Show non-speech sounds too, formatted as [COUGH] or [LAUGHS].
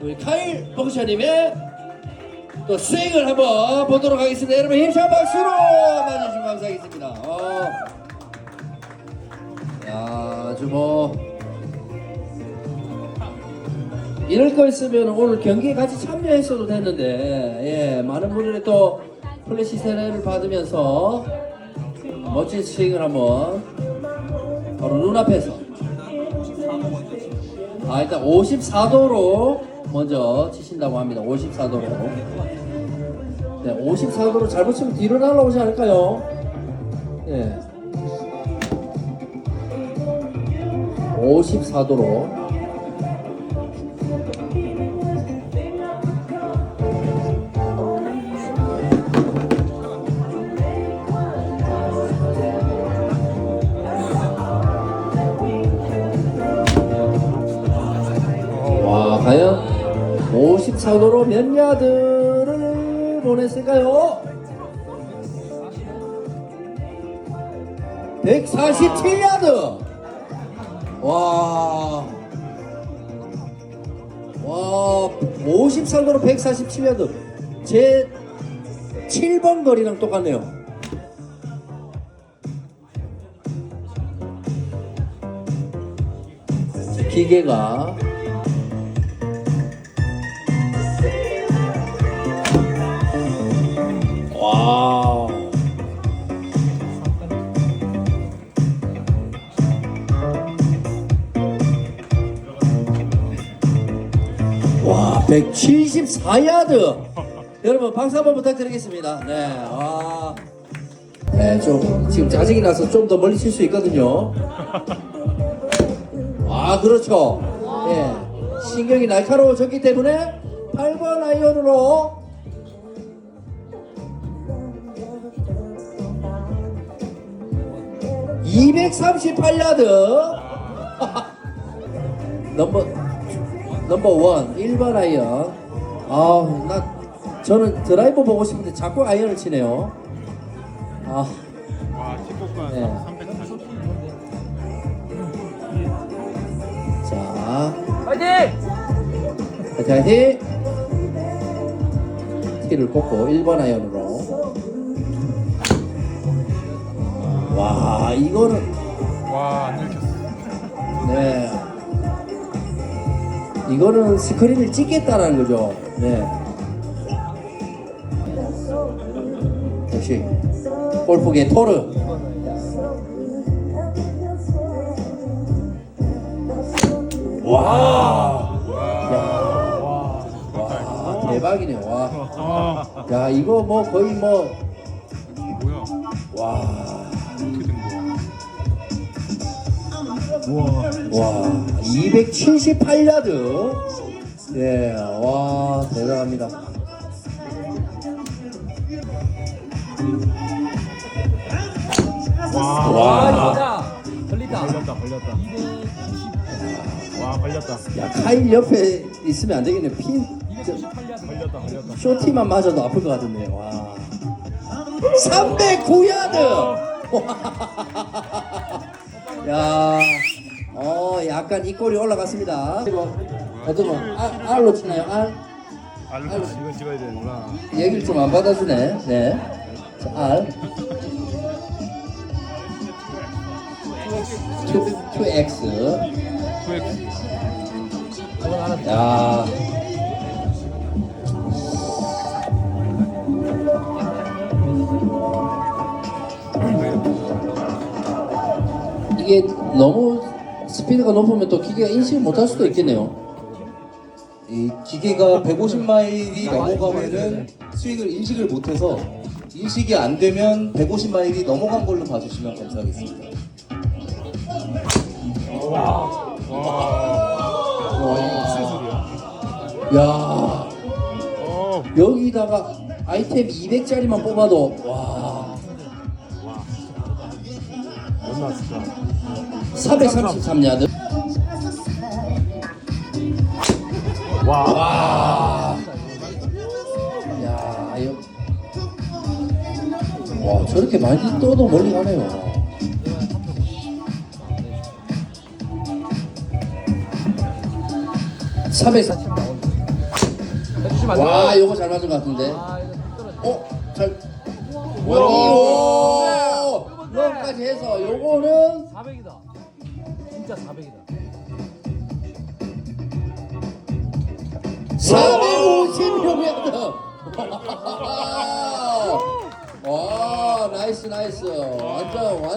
우리 카일 펑션님의 또 스윙을 한번 보도록 하겠습니다. 여러분 힘찬 박수로 맞아주시면 감사하겠습니다. 어. 야, 아주 뭐 이럴 거였으면 오늘 경기에 같이 참여했어도 됐는데 예, 많은 분들의 또 플래시 세례를 받으면서 멋진 스윙을 한번 바로 눈앞에서 아 일단 54도로 먼저 치신다고 합니다. 54도로. 네 54도로 잘못 치면 뒤로 날라오지 않을까요? 예 54도로 54도로 몇 야드를 보냈을까요? 147야드 와, 와 54도로 147야드 제 7번 거리랑 똑같네요. 기계가 174야드. 여러분 박수 한번 부탁드리겠습니다. 네, 와. 네, 좀 지금 짜증이 나서 좀 더 멀리 칠 수 있거든요. 아, 그렇죠. 예. 신경이 날카로워졌기 때문에 8번 아이언으로 (238야드) 넘버 넘버 원 1번 아이언 아 나 저는 드라이버 보고 싶은데 자꾸 아이언을 치네요 아 와, 19번 네. 340. 자, 파이팅! 화이팅! 티를 꽂고 1번 아이언으로 와 이거는 와, 안 읽혔어. 이거는 스크린을 찍겠다라는 거죠 네 역시 골프계 토르 와 와. 와, 대박이네 와. 아, 야 이거 뭐 거의 뭐? 와. 와 278야드 네, 와 대단합니다 와. 와, 진짜 걸린다. 걸렸다, 걸렸다. 와, 걸렸다. 야 카일 옆에 있으면 안 되겠네 핀 저, 걸렸다, 걸렸다. 쇼티만 맞아도 아플 것 같은데 와 309야드 [LAUGHS] 야, 어 약간 이 꼴이 올라갔습니다 거 알, 알로 치나요 알? 아, 이거 찍어야 되는구나. 얘기를 좀 안 받아주네. 네. 자, R. 2, 2X. 투엑스. 야. 이게 너무 스피드가 높으면 또 기계가 인식을 못할 수도 있겠네요. 이 기계가 150마일이 넘어가면은 스윙을 인식을 못해서 인식이 안 되면 150마일이 넘어간 걸로 봐주시면 감사하겠습니다. 와, 이거 무슨 소리야? 야. 어, 여기다가 아이템 200짜리만 뽑아도 와 못 나왔다. 433야드 와, 와. 야, 이거. 와, 저렇게 많이 떠도 멀리 가네요. (440) 주시면 안 돼요. 와, 요거 잘 맞은 것 같은데. 아, 이거. 어, 잘. 우와. 오, 런까지 해서 요거는 400이다. 진짜 400이다. 450명 [LAUGHS] 와, 나이스 나이스. 완전 완전.